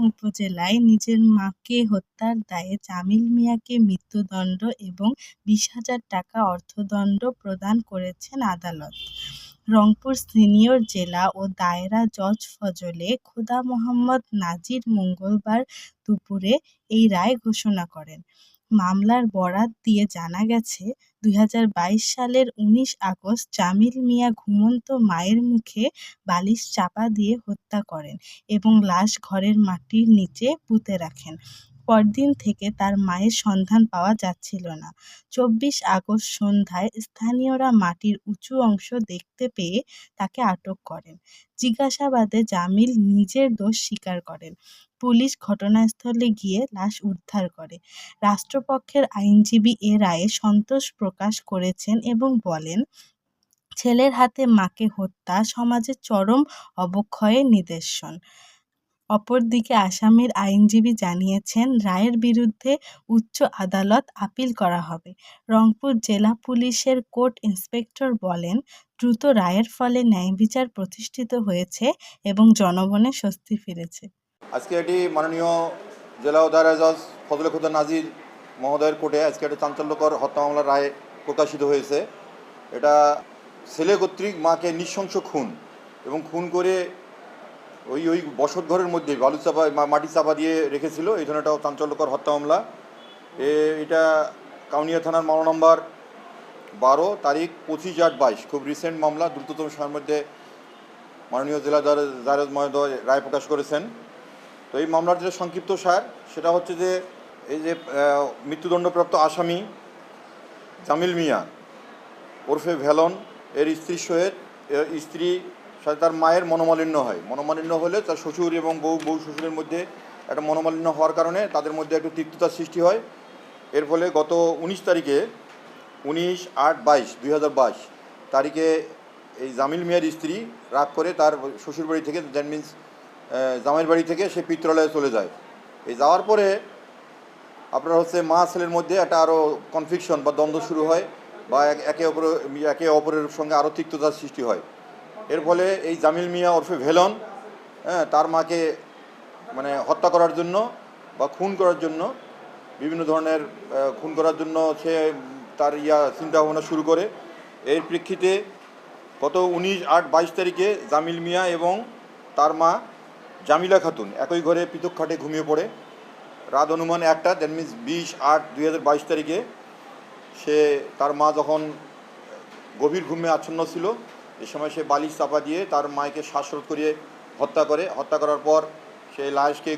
উপজেলায় নিজের মাকে হত্যার দায়ে জামিল মিয়াকে মৃত্যুদণ্ড এবং বিশ হাজার টাকা অর্থদণ্ড প্রদান করেছেন আদালত। রংপুর সিনিয়র জেলা ও দায়রা জজ ফজলে খোদা মোহাম্মদ নাজির মঙ্গলবার দুপুরে এই রায় ঘোষণা করেন। মামলার বরাত দিয়ে জানা গেছে, দুই হাজার বাইশ সালের ১৯ আগস্ট জামিল মিয়া ঘুমন্ত মায়ের মুখে বালিশ চাপা দিয়ে হত্যা করেন এবং লাশ ঘরের মাটির নিচে পুঁতে রাখেন। পরদিন থেকে তার মায়ের সন্ধান পাওয়া যাচ্ছিল না। চব্বিশ আগস্ট সন্ধ্যায় স্থানীয়রা মাটির উঁচু অংশ দেখতে পেয়ে তাকে আটক করেন। জিজ্ঞাসাবাদে জামিল নিজের দোষ স্বীকার করেন। পুলিশ ঘটনাস্থলে গিয়ে লাশ উদ্ধার করে। রাষ্ট্রপক্ষের আইনজীবী এ রায়ে সন্তোষ প্রকাশ করেছেন এবং বলেন, ছেলের হাতে মাকে হত্যা সমাজের চরম অবক্ষয়ের নিদর্শন। অপরদিকে আসামির আইনজীবী জানিয়েছেন, রায়ের বিরুদ্ধে উচ্চ আদালত আপিল করা হবে। রংপুর জেলা পুলিশের কোর্ট ইন্সপেক্টর বলেন, দ্রুত রায়ের ফলে ন্যায়বিচার প্রতিষ্ঠিত হয়েছে এবং জনগণে স্বস্তি ফিরেছে। আজকে এটি মাননীয় জেলা ও দায়রা জজ ফজলে নাজির মহোদয়ের কোর্টে আজকে একটি চাঞ্চল্যকর হত্যা মামলার রায় প্রকাশিত হয়েছে। এটা ছেলে কর্তৃক মাকে নৃশংস খুন এবং খুন করে ওই ওই বসত ঘরের মধ্যে বালু চাপা মাটি চাপা দিয়ে রেখেছিল। এই ধরনের একটা চাঞ্চল্যকর হত্যা মামলা। এ, এটা কাউনিয়া থানার মামলা নম্বর বারো, তারিখ পঁচিশ আট বাইশ। খুব রিসেন্ট মামলা, দ্রুততম সময়ের মধ্যে মাননীয় জেলা দায়রা মহোদয় রায় প্রকাশ করেছেন। তো এই মামলার যে সংক্ষিপ্ত সার, সেটা হচ্ছে যে, এই যে মৃত্যুদণ্ডপ্রাপ্ত আসামি জামিল মিয়া, ওরফে ভেলন, এর স্ত্রী সহিত স্ত্রী সাথে তার মায়ের মনোমালিন্য হয়। মনোমালিন্য হলে তার শ্বশুর এবং বউ বউ শ্বশুরের মধ্যে একটা মনোমালিন্য হওয়ার কারণে তাদের মধ্যে একটু তিক্ততার সৃষ্টি হয়। এর ফলে গত উনিশ তারিখে, উনিশ আট বাইশ দুই হাজার বাইশ তারিখে এই জামিল মিয়ার স্ত্রী রাগ করে তার শ্বশুর বাড়ি থেকে, দ্যাট মিন্স জামাইয়ের বাড়ি থেকে সে পিত্রালয়ে চলে যায়। এই যাওয়ার পরে আপনার হচ্ছে মা ছেলের মধ্যে একটা আরও কনফ্লিকশন বা দ্বন্দ্ব শুরু হয় বা এক- একে অপর, একে অপরের সঙ্গে আরও তিক্ততার সৃষ্টি হয়। এর ফলে এই জামিল মিয়া ওরফে ভেলন হ্যাঁ তার মাকে মানে হত্যা করার জন্য বা খুন করার জন্য বিভিন্ন ধরনের খুন করার জন্য সে তার ইয়া চিন্তা ভাবনা শুরু করে। এর প্রেক্ষিতে গত উনিশ আট বাইশ তারিখে জামিল মিয়া এবং তার মা জামিলা খাতুন একই ঘরে পৃথক খাটে ঘুমিয়ে পড়ে। রাত অনুমান একটা দ্যাট মিনস বিশ আট দুই হাজার বাইশ তারিখে সে তার মা যখন গভীর ঘুমে আচ্ছন্ন ছিল এ সময় সে বালিশ চাপা দিয়ে তার মাকে শ্বাসরোধ করিয়ে হত্যা করে। হত্যা করার পর সেই লাশকে